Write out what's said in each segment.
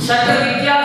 शतविद्या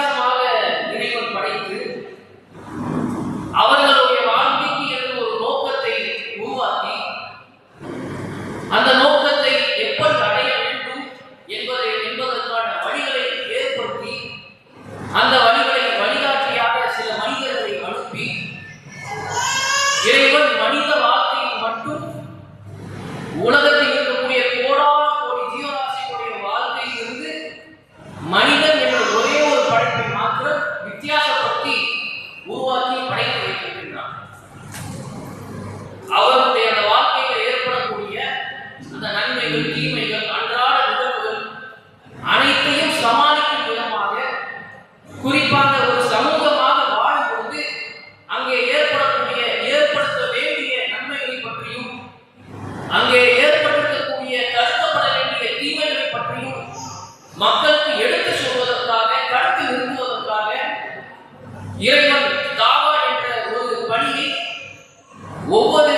அங்கே ஏற்பட்டிருக்கக்கூடிய கருத்தப்பட வேண்டிய தீமைகளை பற்றியும் மக்களுக்கு எடுத்து சொல்வதற்காக கருத்து விரும்புவதற்காக இறைவன் தாவா என்ற ஒரு பணியை ஒவ்வொரு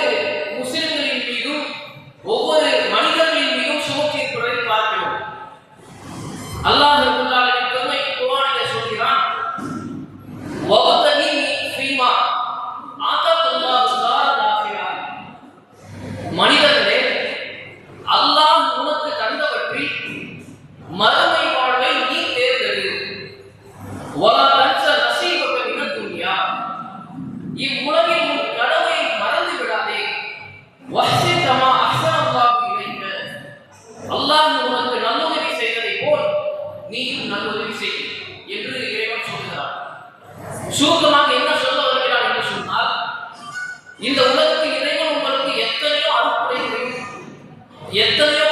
சுருக்கமாக என்ன சொல்ல வருகிறார் என்று சொன்னால் இந்த உலகத்தில் இறைவன் உங்களுக்கு எத்தனையோ அனுப்புரைகளையும் எத்தனையோ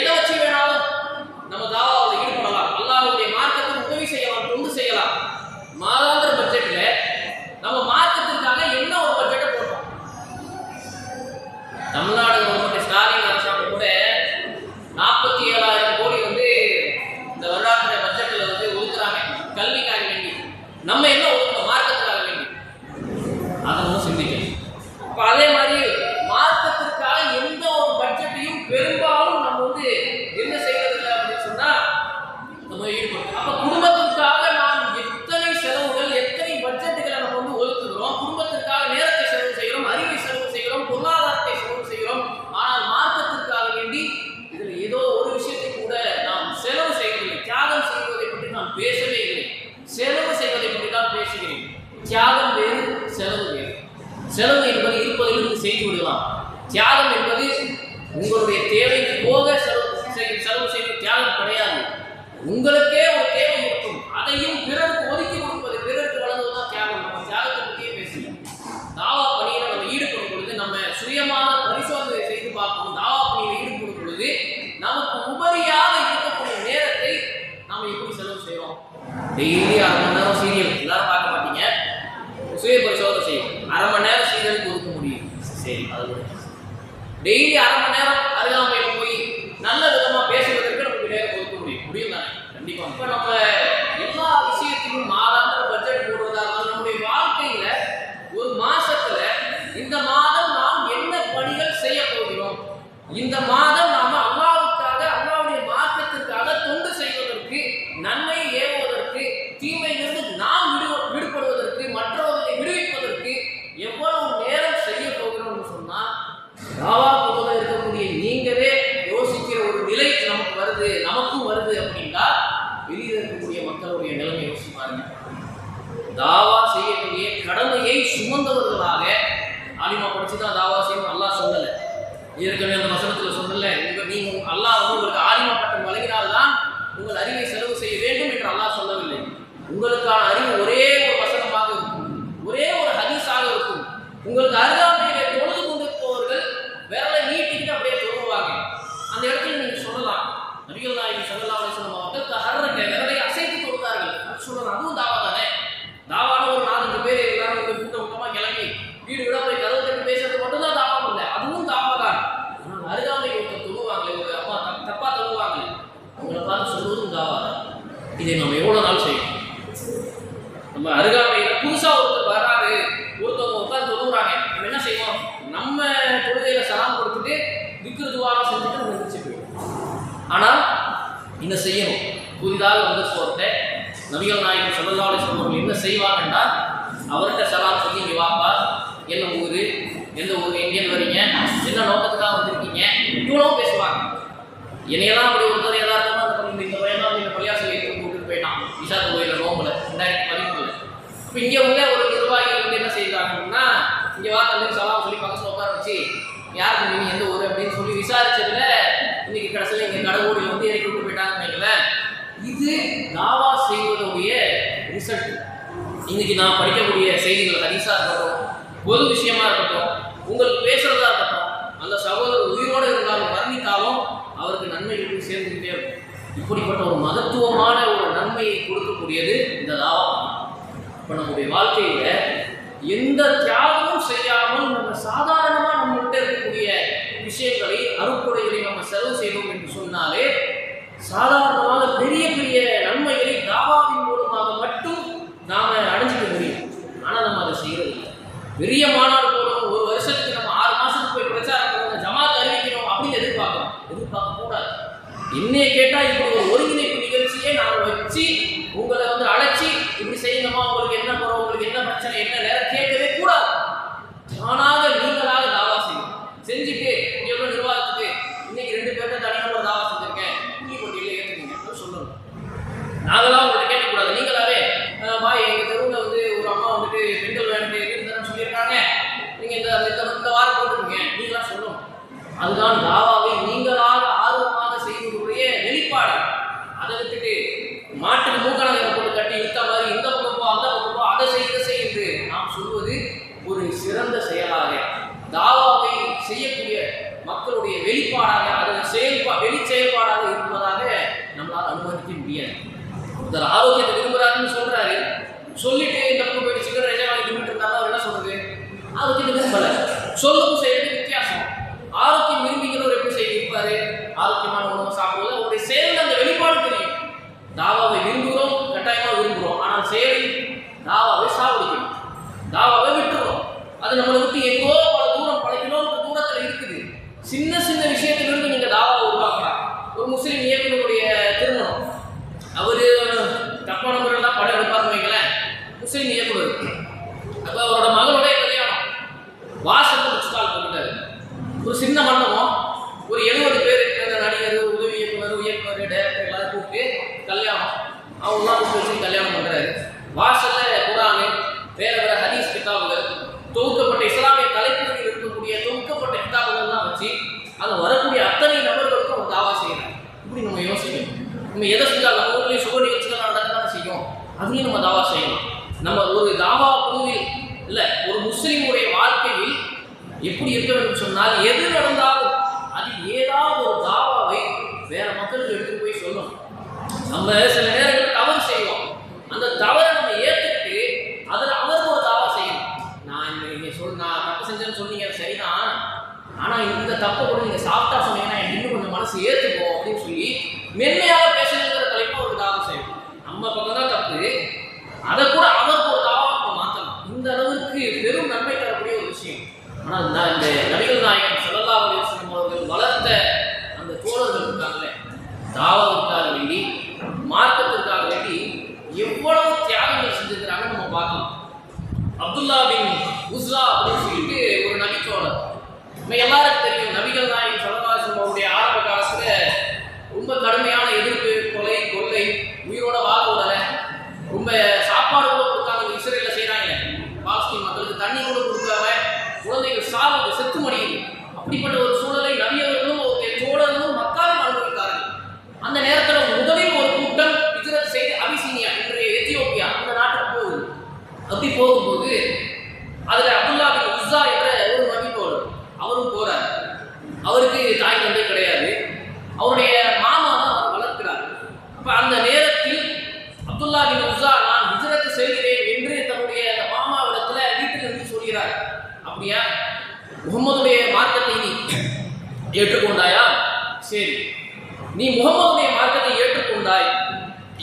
எதை வச்சு வேணாலும் நம்ம தாவா செலவு என்பது இருப்பதிலிருந்து செய்து விடலாம். தியாகம் என்பது உங்களுடைய தேவைக்கு போக செலவு செலவு செய்வது தியாகம் கிடையாது. உங்களுக்கே ஒரு தேவை இருக்கும். அதையும் பிறருக்கு ஒதுக்கி கொடுப்பது பிறருக்கு வழங்குவதுதான் தியாகம். நம்ம தியாகத்தை பற்றியே பேசல தாவா பணியில் நம்ம ஈடுபடும் பொழுது நம்ம சுயமான பரிசோதனை செய்து பார்க்கணும் தாவா பணியில ஈடுபடும் பொழுது நமக்கு உபரியாக இருக்கக்கூடிய நேரத்தை நாம் எப்படி செலவு செய்வோம் டெய்லி அரை மணி நேரம் சீரியல் எல்லாரும் பார்க்க மாட்டீங்க? சுய பரிசோதனை செய்யும். அரை மணி நேரம் டெய்லி அரை மணி நேரம் அருகாமையில் போய் நல்ல விதமாக பேசுவதற்கு நமக்கு நேரம் ஒதுக்க முடியும். முடியும் தானே? கண்டிப்பாக இப்போ நம்ம எல்லா விஷயத்திலும் மாதாந்திர பட்ஜெட் போடுவதாக இருந்தாலும் நம்முடைய வாழ்க்கையில் ஒரு மாசத்துல இந்த மாதம் நாம் என்ன பணிகள் செய்ய போகிறோம்? இந்த மாதம் நாம் அல்லாவுக்காக அல்லாவுடைய மார்க்கத்திற்காக தொண்டு செய்வதற்கு நன்மை ஏவுவதற்கு தீமை இதை நம்ம எவ்வளோ நாள் செய்யணும்? நம்ம அருகாமையில் புதுசாக ஒருத்தர் வர்றாரு. ஒருத்தவங்க உட்காந்து தொழுகிறாங்க நம்ம என்ன செய்வோம்? நம்ம தொழுகையில் சலாம் கொடுத்துட்டு திக்ரு செஞ்சுட்டு நம்ம எந்திரிச்சு ஆனால் என்ன செய்யணும்? புதிதாக வந்து போகிறத நபிகள் நாயகம் ஸல்லல்லாஹு அலைஹி என்ன செய்வாங்கன்னா அவர்கிட்ட சலாம் சொல்லி இங்கே வாப்பா என்ன ஊர்? எந்த ஊர்? எங்கேருந்து வரீங்க? என்ன நோக்கத்துக்காக வந்திருக்கீங்க? இவ்வளோ பேசுவாங்க. என்னையெல்லாம் அப்படி ஒருத்தர் யதார்த்தமாக இந்த பையனா தான் இந்த சொல்லி இப்போ இங்கே உள்ள ஒரு நிர்வாகிகள் வந்து என்ன செய்தாங்கன்னா இங்கே வா தம்பி சலாம் சொல்லி பக்கத்தில் உட்கார வச்சு யாருக்கு நீங்கள் எந்த ஊர்? அப்படின்னு சொல்லி விசாரிச்சதுல இன்னைக்கு கடைசியில் இங்கே கடவுளில் வந்து இறக்கி விட்டு போயிட்டாங்கன்னு வைங்களேன். இது தாவா செய்வதுடைய ரிசல்ட் இன்னைக்கு நான் படிக்கக்கூடிய செய்திகள் ஹரிசா இருக்கட்டும் பொது விஷயமா இருக்கட்டும் உங்களுக்கு பேசுறதா இருக்கட்டும் அந்த சகோதரர் உயிரோடு இருந்தாலும் மரணித்தாலும் அவருக்கு நன்மைகள் போய் சேர்ந்துக்கிட்டே இருக்கும். இப்படிப்பட்ட ஒரு மகத்துவமான ஒரு நன்மையை கொடுக்கக்கூடியது இந்த தாவா இப்போ நம்முடைய வாழ்க்கையில எந்த தியாகமும் செய்யாமல் நம்ம சாதாரணமாக நம்மகிட்ட இருக்கக்கூடிய விஷயங்களை அருட்கொடைகளை நம்ம செலவு செய்வோம் என்று சொன்னாலே சாதாரணமாக பெரிய பெரிய நன்மைகளை தாவாவின் மூலமாக மட்டும் நாம் அடைஞ்சிக்க முடியும். ஆனால் நம்ம அதை செய்கிறது இல்லை. பெரிய மாநாடு போகிறோம் ஒரு வருஷத்துக்கு நம்ம ஆறு மாதத்துக்கு போய் பிரச்சாரம் பண்ணணும் ஜமாத் அறிவிக்கணும் அப்படின்னு எதிர்பார்க்கணும் எதிர்பார்க்க கூடாது. என்னைய கேட்டால் இப்படி ஒரு ஒருங்கிணைப்பு நிகழ்ச்சியை நாங்கள் வச்சு உங்களை வந்து அழைச்சி தானாக நீங்களாக தாவா செய்யும். செஞ்சுட்டு இங்க நிர்வாகத்துக்கு இன்னைக்கு ரெண்டு பேர்த்த தனியாக ஒரு தாவா செஞ்சிருக்கேன். புள்ளி போட்டியில் ஏற்றுக்கீங்க சொல்லணும் நாங்களாம் உங்கள்கிட்ட கேட்கக்கூடாது. நீங்களாவே மா எங்கள் தெருவில் வந்து ஒரு அம்மா வந்துட்டு பெண்கள் வேணுட்டு வீடு தரேன்னு சொல்லியிருக்காங்க. நீங்கள் இந்த இந்த வாரம் போட்டுருங்க நீங்களாம் சொல்லணும். அதுதான் தாவா நீங்களாக ஆர்வமாக செய்வதுடைய வெளிப்பாடு அதை விட்டுட்டு மாட்டுக்கு மூக்கணங்களை போட்டு கட்டி இழுத்த மாதிரி இந்த பக்கம் போ அந்த பக்கம் போ அதை செய் இதை செய் என்று நாம் சொல்வது ஒரு சிறந்த செயலாக தாவாவை செய்யக்கூடிய மக்களுடைய வெளிப்பாடாக அது செயல்பா வெளி செயல்பாடாக இருப்பதாக நம்மளால் அனுமதிக்க முடியாது ஒருத்தர் ஆரோக்கியத்தை விரும்புறாருன்னு சொல்றாரு சொல்லிட்டு இந்த பக்கம் போயிட்டு சிக்கன் ரைஸா வாங்கி தின்னுட்டு இருந்தாலும் அவர் என்ன சொல்றது ஆரோக்கியத்தை விரும்பல சொல்லும் செய்யறது வித்தியாசம் ஆரோக்கியம் விரும்பிக்கிறவர் எப்படி செய்ய இருப்பாரு ஆரோக்கியமான உணவு சாப்பிடுவது அவருடைய செயல் அந்த வெளிப்பாடு தெரியும் தாவாவை விரும்புகிறோம் கட்டாயமா விரும்புகிறோம் ஆனால் செயல் தாவாவை சாவடிக்கணும் தாவாவை விட்டுறோம் அது நம்மளை விட்டு எங்கோ பல தூரம் பல கிலோமீட்டர் தூரத்தில் இருக்குது. சின்ன சின்ன விஷயத்திலிருந்து நீங்க தாவாவை உருவாக்கலாம். ஒரு முஸ்லீம் இயக்குனருடைய திருமணம். அவரு தப்பான முறையில் தான் படம் எடுப்பாருன்னு வைங்களேன். முஸ்லீம் இயக்குனர் அப்போ அவரோட மகளுடைய கல்யாணம். வாசத்தை முச்சுக்கால் போட்டுட்டாரு ஒரு சின்ன மண்டபம். ஒரு எழுபது பேர் அந்த நடிகர் உதவி இயக்குனர் இயக்குனர் டைரக்டர் எல்லாரும் கூப்பிட்டு கல்யாணம். அவங்களாம் வச்சு கல்யாணம் பண்றாரு. வாசல்ல குரானு வேற வேற ஹதீஸ் கிதாபுகள் தொகுக்கப்பட்ட இஸ்லாமிய தலைப்புகளில் இருக்கக்கூடிய தொகுக்கப்பட்ட கிதாபுகள்லாம் வச்சு அங்க வரக்கூடிய அத்தனை நபர்களுக்கும் ஒரு தாவா செய்யறாங்க இப்படி நம்ம யோசிக்கணும் நம்ம எதை செஞ்சால் நம்ம ஊர்லேயும் சுப நிகழ்ச்சிகள் நடக்கத்தானே செய்யும் அதையும் நம்ம தாவா செய்யணும் நம்ம ஒரு தாவா குழுவில் இல்ல ஒரு முஸ்லிமுடைய வாழ்க்கையில் எப்படி இருக்க வேண்டும் சொன்னால் எது நடந்தாலும் அது ஏதாவது ஒரு தாவாவை வேற மக்களுக்கு எடுத்து போய் சொல்லணும். நம்ம சில நேரங்களில் தவறு செய்வோம். அந்த தவறை நம்ம ஏற்றுக்கிட்டு அதில் அவருக்கு ஒரு தாவா செய்யணும். நான் நீங்கள் நீங்க சொல் நான் தப்பு செஞ்சேன்னு சொன்னீங்க அது சரிதான். ஆனால் இந்த தப்பை கூட நீங்கள் சாப்பிட்டா சொன்னீங்கன்னா இன்னும் கொஞ்சம் மனசு ஏற்றுக்கும் அப்படின்னு சொல்லி மென்மையாக பேசணுங்கிற தலைப்பு ஒரு தாவா செய்யணும். நம்ம பக்கம் தான் தப்பு அதை கூட அவருக்கு ஒரு தாவா நம்ம மாற்றலாம் இந்த அளவுக்கு பெரும் நன்மை தரக்கூடிய ஒரு விஷயம் ஆனால் இந்த இந்த நபிகள் நாயகன் ஸல்லல்லாஹு அலைஹி வஸல்லம் அவர்கள் வளர்த்த அந்த தோழர்கள் இருக்காங்களே தாவாவுக்காக வேண்டி மார்க்கத்திற்காக வேண்டி எவ்வளவு தியாகங்கள் செஞ்சிருக்கிறாங்கன்னு நம்ம பார்க்கலாம் அப்துல்லா பின் உஸ்ரா அப்படின்னு சொல்லிட்டு ஒரு நபித்தோழர். நம்ம எல்லாருக்கும் தெரியும் நபிகள் நாயின் சல்லல்லாஹு அவருடைய ஆரம்ப காலத்துல ரொம்ப கடுமையான எதிர்ப்பு கொலை கொள்ளை உயிரோட வாழ விடல ரொம்ப சாப்பாடு கூட கொடுக்காம இஸ்ரேல செய்றாங்க பாலஸ்தீன் மக்களுக்கு தண்ணி கூட கொடுக்காம குழந்தைகள் சாவது செத்து மடியுது அப்படிப்பட்ட ஒரு சூழலை நபியவர்களும் அவருடைய தோழர்களும் நீ முகமதுடைய மார்க்கத்தை ஏற்றுக்கொண்டாய்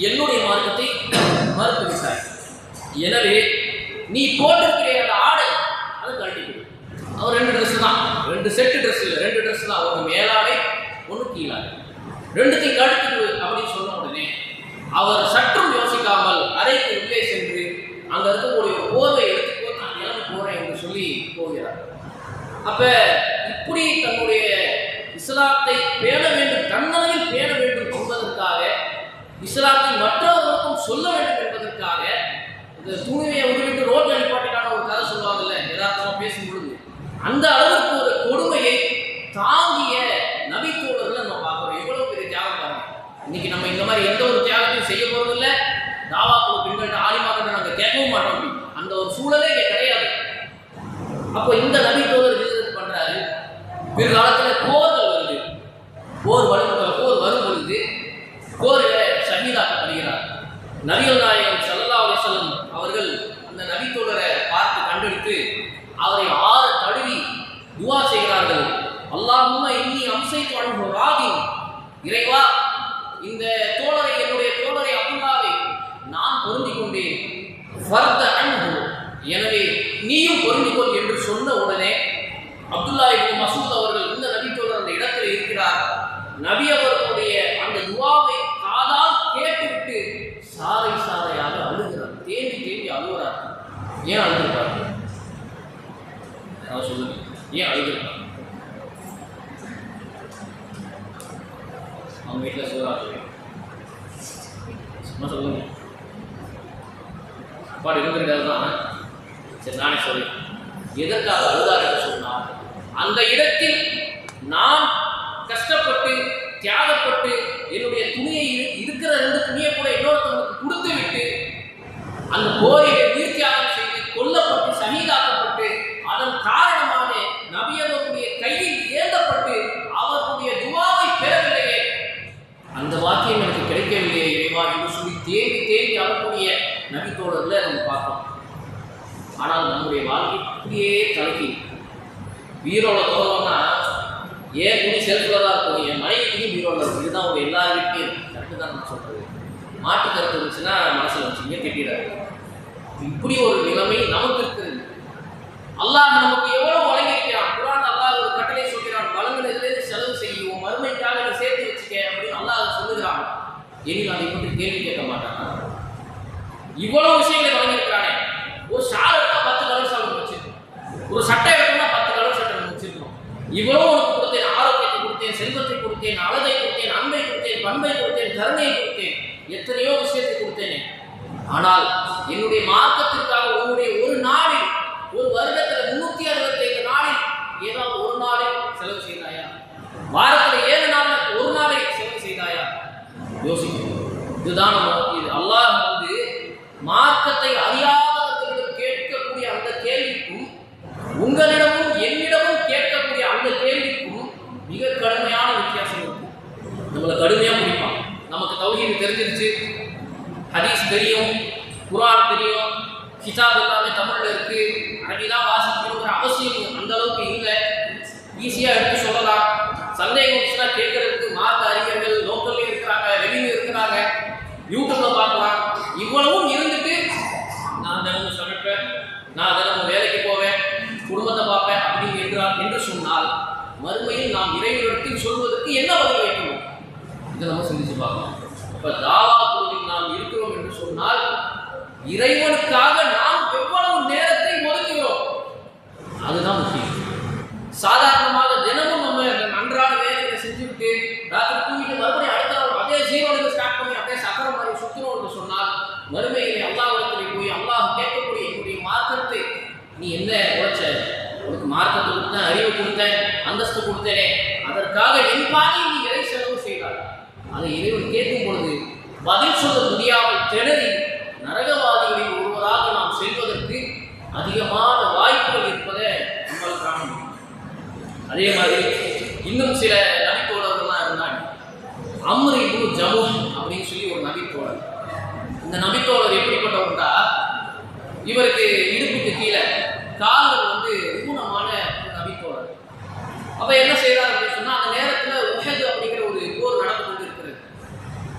என்னுடைய மார்க்கத்தை மறுத்து விட்டாய் எனவே நீ போட்டிருக்கிற அந்த ஆடை அது கழட்டி கொடு அவர் ரெண்டு ட்ரெஸ் தான் ரெண்டு செட்டு ட்ரெஸ் இல்லை ரெண்டு ட்ரெஸ் தான் ஒன்று மேலாடை ஒன்று கீழாடை ரெண்டுத்தையும் கழட்டி கொடு அப்படின்னு சொன்ன உடனே அவர் சற்றும் யோசிக்காமல் அறைக்கு உள்ளே சென்று அங்க போதை எடுத்துக்கோ நான் இறந்து போறேன் என்று சொல்லி போகிறார். அப்ப இப்படி தன்னுடைய இஸ்லாத்தை பேண வேண்டும் தன்னளவில் பேண வேண்டும் என்பதற்காக இஸ்லாத்தை மற்றவர்களுக்கும் சொல்ல வேண்டும் என்பதற்காக இந்த தூய்மையை விட்டுவிட்டு ரோட்ல நிப்பாட்டிக்கான ஒரு கதை சொல்லுவாங்கல்ல யதார்த்தமாக பேசும் பொழுது அந்த அளவுக்கு ஒரு கொடுமையை தாங்கிய நபித்தோழர்களை நம்ம பார்க்கிறோம். எவ்வளவு பெரிய தியாகம் பாருங்க. இன்னைக்கு நம்ம இந்த மாதிரி எந்த ஒரு தியாகத்தையும் செய்ய போறது இல்லை தாவாக்குழு பெண்கள்ட்ட ஆலிமாக்கிட்ட நாங்க கேட்கவும் மாட்டோம் அந்த ஒரு சூழலே இங்கே கிடையாது. அப்போ இந்த நபித்தோழர் விருது பண்றாரு? பிற்காலத்தில் போர்கள் வருது. போர் வரும் போர் வரும் பொழுது போரில் ஷஹீதாக்கப்படுகிறார் நபிகள் நாயகம் சல்லா அலிசல்லம் அவர்கள் அந்த நபி தோழரை பார்த்து கண்டெடுத்து அவரை ஆற தழுவி துவா செய்கிறார்கள். அல்லாஹும் இன்னி அம்சை அன்ஹு ராகி இறைவா இந்த தோழரை என்னுடைய தோழரை அப்துல்லாவை நான் பொருந்திக் கொண்டேன் ஃபர்த அன்பு. எனவே நீயும் பொருந்திக்கொள் என்று சொன்ன உடனே அப்துல்லா இப்னு மசூத் அவர்கள் இந்த நபித்தோழர் அந்த இடத்தில் இருக்கிறார். நபி அவர்களுடைய அந்த துவாவை காதால் கேட்டுவிட்டு சாறை சாறையாக அழுகிறார். தேம்பி தேம்பி அழுகிறார். ஏன் அழுகிறார் நான் சொல்லுங்க. ஏன் அழுகிறார் அவங்க வீட்டில் சோறாங்க சும்மா சொல்லுங்க. அப்பாடு இருந்திருக்காது தான் சரி நானே சொல்றேன். எதற்காக அழுதார் என்று சொன்னால் அந்த இடத்தில் நான் கஷ்டப்பட்டு தியாகப்பட்டு என்னுடைய துணியை இரு- இருக்கிற ரெண்டு துணியை கூட இன்னொருத்தவங்களுக்கு கொடுத்து விட்டு அந்த போரிலே உயிர் தியாகம் செய்து கொல்லப்பட்டு சகிதாக்கப்பட்டு அதன் காரணமாக நபியவர்களுடைய கையில் ஏந்தப்பட்டு அவர்களுடைய துவாவை பெறவில்லையே அந்த வாக்கியம் எனக்கு கிடைக்கவில்லையே இறைவா என்று சொல்லி தேடி தேடி அழக்கூடிய நபித்தோழர்ல நம்ம பார்க்கிறோம் ஆனால் நம்முடைய வாழ்க்கை அப்படியே தலைக்கு. பீரோல தோறோம்னா ஏன் துணி செல்ஃபில் தான் இருக்கும் என் மனைவி வீரோட இருக்கும். இதுதான் உங்கள் எல்லா வீட்லையும் கரெக்டு தான் நான் சொல்றது. மாட்டு கருத்து இருந்துச்சுன்னா மனசில் வச்சுங்க திட்டிடாது இப்படி ஒரு நிலைமை நமக்கு இருக்கிறது அல்லாஹ் நமக்கு எவ்வளோ வழங்கியிருக்கிறான்? குரான் அல்லாஹ் ஒரு கட்டளை சொல்கிறான் வழங்கினதிலிருந்து செலவு செய்யும்? மறுமைக்காக நீ சேர்த்து வச்சுக்க அப்படின்னு அல்லாஹ் சொல்லுகிறான். எனில் அதை பற்றி கேள்வி கேட்க மாட்டான். இவ்வளோ விஷயங்களை வழங்கியிருக்கிறானே. ஒரு ஷால் ஒரு சட்டை எடுத்தோம்னா பத்து கலர் சட்டை நம்ம வச்சிருக்கோம். இவ்வளவு உனக்கு கொடுத்தேன் ஆரோக்கியத்தை கொடுத்தேன் செல்வத்தை கொடுத்தேன் அழகை கொடுத்தேன் அன்பை கொடுத்தேன் பண்பை கொடுத்தேன் கருணையை கொடுத்தேன் எத்தனையோ விஷயத்தை கொடுத்தேனே. ஆனால் என்னுடைய மார்க்கத்திற்காக உன்னுடைய ஒரு நாளில் ஒரு வருடத்துல முன்னூத்தி அறுபத்தி ஐந்து நாளில் ஏதாவது ஒரு நாளை செலவு செய்தாயா? வாரத்தில் ஏழு நாள் ஒரு நாளை செலவு செய்தாயா? யோசிக்கணும். இதுதான் நம்ம இது அல்லாஹ் வந்து மார்க்கத்தை அறியாதவர்களிடம் கேட்கக்கூடிய அந்த கேள்விக்கும் உங்களிடமும் என்னிடமும் கேட்கக்கூடிய அந்த கேள்விக்கும் மிக கடுமையான வித்தியாசம் இருக்கும் நம்மளை கடுமையா முடிப்பான் நமக்கு தௌஹீது தெரிஞ்சிருச்சு. ஹதீஸ் தெரியும் குரான் தெரியும் கிதாப் எல்லாமே தமிழில் இருக்குது அரபிதான் வாசிக்கணுங்கிற அவசியம் அந்த அளவுக்கு இல்லை. ஈஸியாக எடுத்து சொல்லலாம். சந்தேகம் இருந்துச்சுன்னா கேட்கறதுக்கு மார்க்க அறிஞர்கள் லோக்கல்லையும் இருக்கிறாங்க வெளியிலும் இருக்கிறாங்க. யூடியூப்ல பார்க்கலாம். இவ்வளவும் இருந்துட்டு நான் தினமும் சமைப்பேன் நான் தினமும் வேலைக்கு போவேன் குடும்பத்தை பார்ப்பேன் அப்படின்னு என்றால் என்று சொன்னால் மறுமையில் நாம் இறைவனிடத்தில் சொல்வதற்கு என்ன பதில் வைக்கணும் இதை நம்ம சிந்திச்சு பார்க்கலாம். இப்ப தாவா குழுவில் நாம் இருக்கிறோம் என்று சொன்னால் இறைவனுக்காக நாம் எவ்வளவு நேரத்தை ஒதுக்குகிறோம்? அதுதான் முக்கியம். சாதாரணமாக தினமும் நம்ம அன்றாட வேலைகளை செஞ்சுவிட்டு ராத்திரி தூங்கிட்டு மறுபடியும் அடுத்த அதே ஜீவனுக்கு ஸ்டார்ட் பண்ணி அப்படியே சக்கரம் மாதிரி சுத்தணும் என்று சொன்னால் மறுமையிலே அல்லாஹ்விடத்தில் போய் அல்லாஹ் கேட்கக்கூடிய என்னுடைய மார்க்கத்தை நீ என்ன உழைச்ச? உனக்கு மார்க்கத்தை கொடுத்தேன் அறிவு கொடுத்தேன் அந்தஸ்து கொடுத்தேனே. அதற்காக என் பாதையில் நீ இறை செலவு அதை இறைவன் கேட்கும் பொழுது பதில் சொல்ல முடியாமல் திணறி நரகவாதிகளில் ஒருவராக நாம் செல்வதற்கு அதிகமான வாய்ப்புகள் இருப்பதை நம்மால் காண முடியும். அதே மாதிரி இன்னும் சில நபித்தோழர்கள்லாம் இருந்தாங்க. அம்ரு இப்னு ஜமுஷ் அப்படின்னு சொல்லி ஒரு நபித்தோழர். இந்த நபித்தோழர் எப்படிப்பட்டவர்னா இவருக்கு இடுப்புக்கு கீழே கால்கள் வந்து ஊனமான ஒரு நபித்தோழர். அப்போ என்ன செய்யறாரு அப்படின்னு சொன்னால் அந்த நேரத்தில் உஹது அப்படிங்கிற ஒரு போர் நடந்து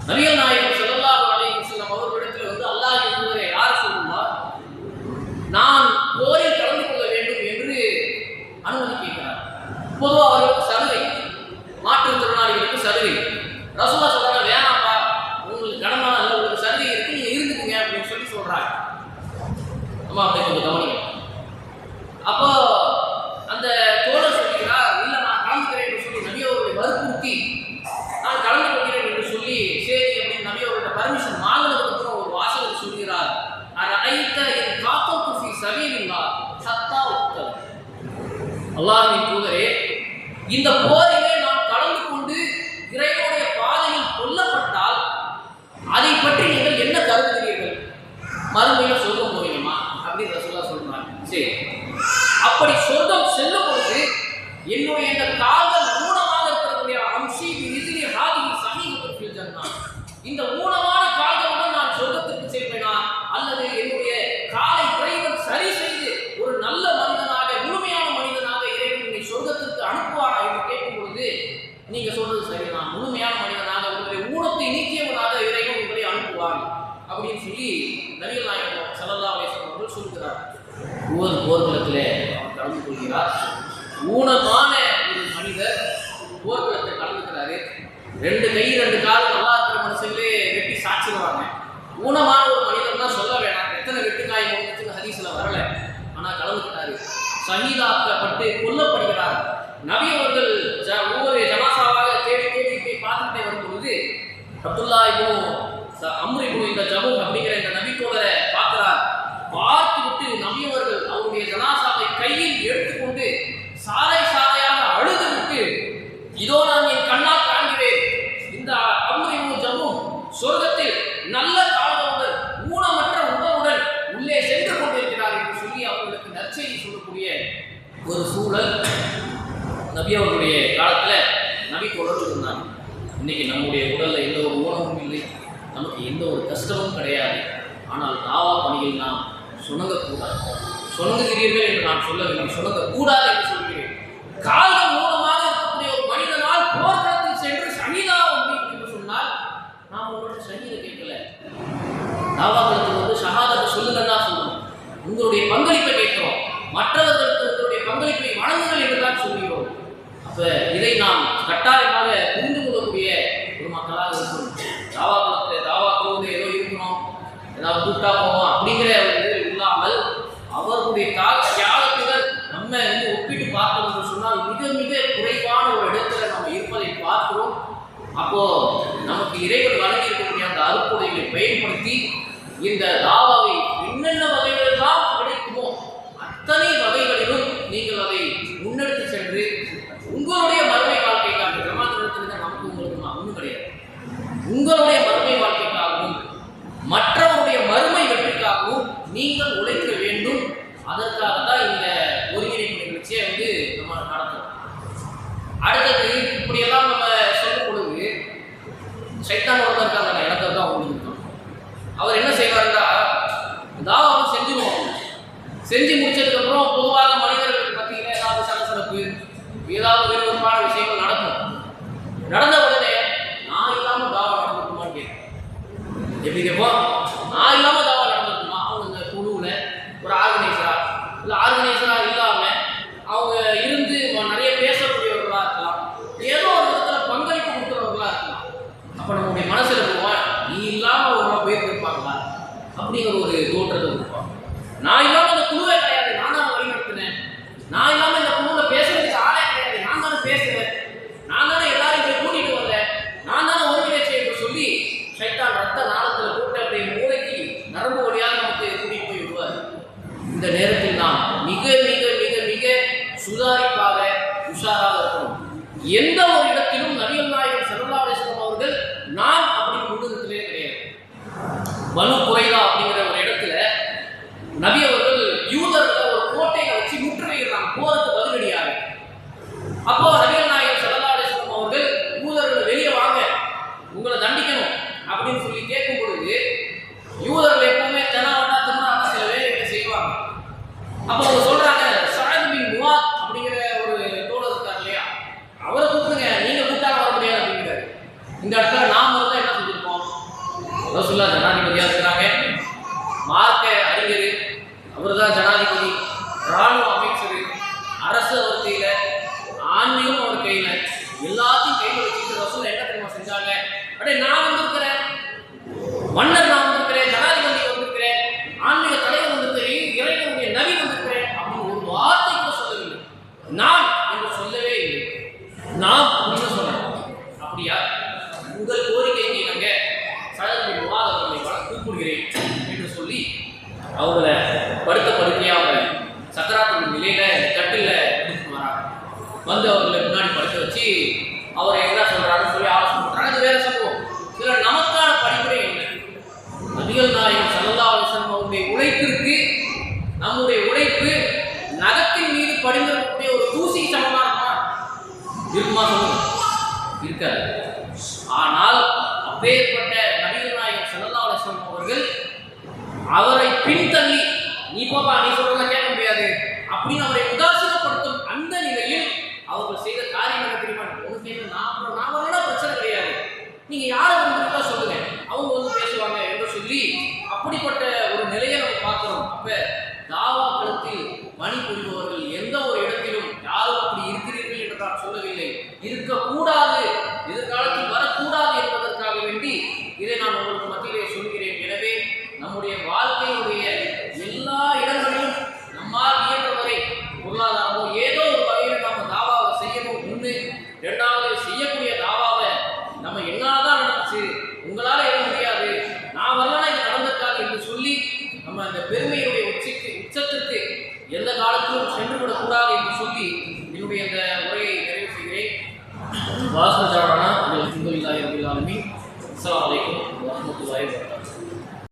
நபிகள் நாயகம் செல்லல்லாஹு அலைஹி வஸல்லம் அவர்களிடத்தில் வந்து அல்லாஹ் என்பவரை யார் சொல்லுவார்? நான் போரில் கலந்து கொள்ள வேண்டும் என்று அனுமதி கேட்கிறார். பொதுவாக அவர்களுக்கு சலுகை மாற்றுத்திறனாளிகளுக்கு சலுகை. ரசூலா சொல்றாங்க வேணாப்பா உங்களுக்கு கடமை அல்ல உங்களுக்கு சலுகை இருக்கு நீங்க இருந்துக்குங்க அப்படின்னு சொல்லி சொல்றாங்க. அம்மா அப்படி கொஞ்சம் கவனிங்க. அப்போ அந்த தோழர் சொல்கிறார் இல்ல நான் கலந்துக்கிறேன் என்று சொல்லி நபி அவர்களை வற்புறுத்தி நான் கலந்து கொள்கிறேன் என்று சொல்லி சரி அப்படின்னு நபி அவர்கள்ட்ட பர்மிஷன் வாங்கினதுக்கு அப்புறம் ஒரு வாசகர் சொல்கிறார் அரைத்த என் காத்தம் குஃபி சபீலில்லா சத்தா உத்தல் அல்லாஹ்வின் தூதரே இந்த போரிலே நாம் கலந்து கொண்டு இறைவனுடைய பாதையில் கொல்லப்பட்டால் அதை பற்றி நீங்கள் என்ன கருதுகிறீர்கள் மறுமையில சொர்க்கம் போவீங்கம்மா அப்படின்னு ரசூலா சொல்றாங்க சரி அப்படி சொர்க்கம் செல்லும் பொழுது என்னுடைய இந்த கால்கள் ஊனமாக இருக்கிறதுடைய அம்சி இதிரி ஹாதி சமீபத்தில் ஜன்னா இந்த ஊனமான கால்களுடன் நான் சொர்க்கத்திற்கு செல்வேனா அல்லது என்னுடைய காலை இறைவன் சரி செய்து ஒரு நல்ல மனிதனாக முழுமையான மனிதனாக இறைவன் என்னை சொர்க்கத்திற்கு அனுப்புவாரா என்று கேட்கும் பொழுது நீங்க சொல்றது சரிதான் முழுமையான மனிதனாக உங்களுடைய ஊனத்தை நீக்கியவனாக இறைவன் உங்களை அனுப்புவார் அப்படின்னு சொல்லி நபிகள் நாயகம் சல்லல்லா அலிஸ்லாம் அவர்கள் சொல்கிறார் ஒவ்வொரு போர்க்களத்திலே அவர் கலந்து கொள்கிறார் ஊனமான ஒரு மனிதர் போர்க்களத்தை கலந்துக்கிறாரு ரெண்டு கை ரெண்டு கால் நல்லா இருக்கிற மனுஷங்களே வெட்டி சாச்சிடுவாங்க ஊனமான ஒரு மனிதர் தான் சொல்ல வேணாம் எத்தனை வெட்டுக்காய் முடிஞ்சுன்னு ஹதீஸ்ல வரல ஆனா கலந்துக்கிட்டாரு சஹீதாக்கப்பட்டு கொல்லப்படுகிறார். நபி அவர்கள் ஜ- ஒவ்வொரு ஜனாசாவாக தேடி தேடி போய் பார்த்துட்டே வரும்பொழுது அப்துல்லா இப்போ ச- அம்ரு இப்னு இந்த ஜபு அப்படிங்கிற இந்த நபி தோழரை பார்க்கிறார் பார்த்து விட்டு நபி அவர்கள் அவருடைய ஜனாசாவை கையில் எடுத்துக்கொண்டு சாலை சாலையாக அழுது விட்டு இதோ நான் என் கண்ணால் காண்கிறேன் இந்த அம்ரு இப்னு ஜபு சொர்க்கத்தில் நல்ல கால்களுடன் ஊனமற்ற உடலுடன் உள்ளே சென்று கொண்டிருக்கிறார் என்று சொல்லி அவர்களுக்கு நற்செய்தி சொல்லக்கூடிய ஒரு சூழல் நபி அவர்களுடைய காலத்தில் நபி தொடர்பு இருந்தாங்க. இன்னைக்கு நம்முடைய உடலில் எந்த ஒரு ஊனமும் இல்லை. நமக்கு எந்த ஒரு கஷ்டமும் கிடையாது. ஆனால் தாவா பணியில் நாம் சுணங்கக்கூடாது. சுணங்குகிறீர்கள் என்று நான் சொல்லவில்லை. சுணங்கக்கூடாது என்று சொல்கிறேன். கால்கள் மூலமாக இருக்கக்கூடிய ஒரு மனிதனால் போர்க்களத்தில் சென்று சனிதா என்று சொன்னால் நாம் உங்களோட சனிதை கேட்கல. தாவாக்களத்தில் வந்து ஷஹாதத்தை சொல்லுங்கன்னா சொல்லணும் உங்களுடைய பங்களிப்பை கேட்கிறோம். மற்றவர்களுக்கு உங்களுடைய பங்களிப்பை வழங்குங்கள் என்று தான் சொல்கிறோம் அப்ப இதை நாம் கட்டாயமாக புரிந்து கொள்ளக்கூடிய ஒரு மக்களாக இருக்கணும் தாவா தாவாக்களோடு ஏதோ இருக்கணும் ஏதாவது கூட்டா போவோம் அப்படிங்கிற ஒரு இது இல்லாமல் அவர்களுடைய தா- தியாகத்துடன் நம்ம வந்து ஒப்பிட்டு பார்த்தோம் என்று சொன்னால் மிக மிக குறைவான ஒரு இடத்துல நம்ம இருப்பதை பார்க்கிறோம். அப்போ நமக்கு இறைவன் வழங்கி இருக்கக்கூடிய அந்த அருப்புடைகளை பயன்படுத்தி இந்த தாவாவை என்னென்ன வகைகளெல்லாம் கிடைக்குமோ அத்தனை வகைகளிலும் நீங்கள் அதை முன்னெடுத்து சென்று உங்களுடைய மறுமை வாழ்க்கைக்காக ஜமாத்திரத்தில் நமக்கு உங்களுக்கு ஒன்றும் கிடையாது உங்களுடைய மறுமை வாழ்க்கைக்காகவும் மற்றவருடைய மறுமை வெற்றிக்காகவும் நீங்கள் உழைக்க வேண்டும் அதற்காக தான் இந்த ஒருங்கிணைப்பு நிகழ்ச்சியை வந்து நம்ம நடத்துறோம் அடுத்தது இப்படியெல்லாம் நம்ம சொல்லும் பொழுது சைத்தான் ஒருத்தர் இருக்காங்க அந்த இடத்துல தான் உங்களுக்கு அவர் என்ன செய்வாருன்னா ஏதாவது அவர் செஞ்சுருவோம். செஞ்சு முடிச்சதுக்கப்புறம் பொதுவாக மனிதர்களுக்கு பார்த்தீங்கன்னா ஏதாவது சலசலப்பு ஏதாவது விருப்பமான விஷயங்கள் நடக்கும். நடந்த உடனே நான் இல்லாமல் தாவம் நடந்திருக்குமான்னு கேட்கும் எப்படி கேட்போம் நான் இல்லாமல் தாவா நடந்திருக்குமா அவங்க இந்த குழுவில் ஒரு ஆர்கனைசரா இல்லை ஆர்கனைசரா இல்லாமல் அவங்க இருந்து ம- நிறைய பேசக்கூடியவர்களாக இருக்கலாம் ஏதோ ஒரு விதத்தில் பங்களிப்பு கொடுக்குறவர்களாக இருக்கலாம் அப்போ நம்முடைய மனசில் போவான் நீ இல்லாமல் ஒரு நாள் போயிருப்பாங்களா அப்படிங்கிற ஒரு தோற்றத்தை கொடுப்பான் நான் இல்லாமல் இந்த குழுவே கிடையாது நான் தான் வழி நடத்தினேன் நான் இல்லாமல் இந்த குழுவில் பேசுறதுக்கு ஆளே கிடையாது நான் தானே பேசுவேன் நான் தானே எல்லாரும் இப்படி கூட்டிட்டு வந்தேன் நான் தானே ஒருங்கிணைச்சேன் என்று சொல்லி சைத்தான் ரத்த நாளத்தில் போட்டு அப்படியே மூளைக்கு நரம்பு வழியாக நமக்கு கூட்டிட்டு போய் விடுவார் இந்த நேரத்தில் நாம் மிக மிக மிக மிக சுதாரிப்பாக உஷாராக இருக்கணும். எந்த ஒரு இடத்திலும் நபிகள் நாயகம் சல்லா அவர்கள் நான் அப்படி முன்னிறுத்தவே கிடையாது. மனு One